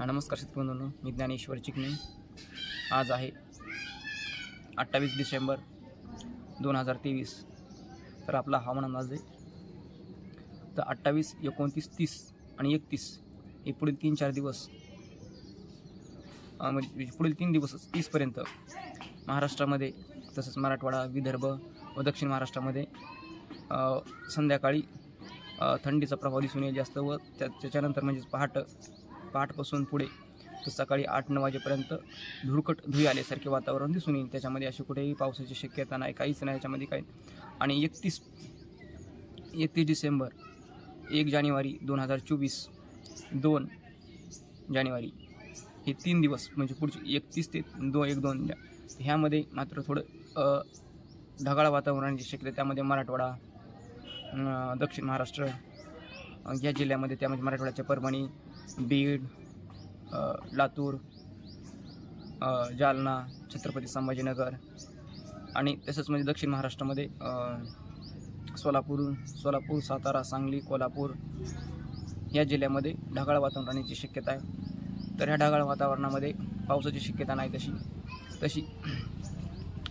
नमस्कार शेतकरी मी ज्ञानेश्वर चिकणे आज आहे अठ्ठावीस डिसेंबर दोन हजार तेवीस. तर आपला हवामान अंदाज आहे. तर अठ्ठावीस एकोणतीस तीस आणि एकतीस हे पुढील तीन चार दिवस म्हणजे पुढील तीन दिवस तीसपर्यंत महाराष्ट्रामध्ये तसंच मराठवाडा विदर्भ व दक्षिण महाराष्ट्रामध्ये संध्याकाळी थंडीचा प्रभाव दिसून येईल जास्त व त्या त्याच्यानंतर म्हणजेच पहाट पहाटपासून पुढे तर सकाळी आठ नऊ वाजेपर्यंत धुरकट धुई आल्यासारखे वातावरण दिसून येईल. त्याच्यामध्ये अशी कुठेही पावसाची शक्यता नाही काहीच नाही याच्यामध्ये काही आणि एकतीस एकतीस डिसेंबर एक जानेवारी दोन हजार चोवीस दोन जानेवारी हे तीन दिवस म्हणजे पुढचे एकतीस ते दो एक दोन ह्यामध्ये मात्र थोडं ढगाळ वातावरणाची शक्यता त्यामध्ये मराठवाडा दक्षिण महाराष्ट्र या जिल्ह्यामध्ये त्यामध्ये मराठवाड्याच्या परभणी बीड लातूर जालना छत्रपती संभाजीनगर आणि तसंच म्हणजे दक्षिण महाराष्ट्रामध्ये सोलापूर सोलापूर सातारा सांगली कोल्हापूर या जिल्ह्यामध्ये ढगाळ वातावरण राहण्याची शक्यता आहे. तर ह्या ढगाळ वातावरणामध्ये पावसाची शक्यता नाही तशी. तशी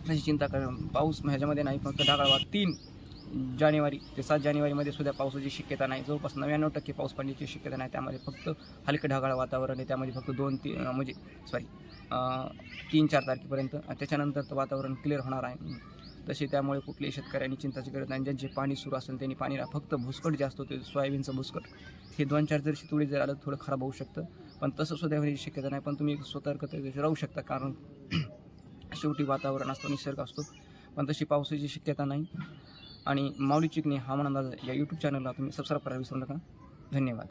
तशी चिंता कर पाऊस ह्याच्यामध्ये नाही फक्त ढगाळ वा तीन जानेवारी ते सात जानेवारीमध्ये सुद्धा पावसाची शक्यता नाही. जवळपास नव्याण्णव टक्के पाऊस पडण्याची शक्यता नाही. त्यामध्ये फक्त हलकं ढगाळ वातावरण आहे. त्यामध्ये फक्त दोन ती म्हणजे सॉरी तीन चार तारखेपर्यंत. त्याच्यानंतर तर वातावरण क्लिअर होणार आहे. तसे त्यामुळे कुठल्याही शेतकऱ्यांनी चिंताची गरज नाही. ज्यांचे पाणी सुरू असेल त्यांनी पाणी फक्त भुसकट जास्त होते सोयाबीनचं भुसकट. हे दोन चार जर तुळी जर आलं थोडं खराब होऊ शकतं. पण तसं सुद्धा होण्याची शक्यता नाही. पण तुम्ही एक राहू शकता. कारण शेवटी वातावरण असतो निसर्ग असतो. पण तशी पावसाची शक्यता नाही. आणि माऊली चिकणे हवामान अंदाज या यूट्यूब चॅनलला तुम्ही सबस्क्राईब करायला विसरू नका. धन्यवाद.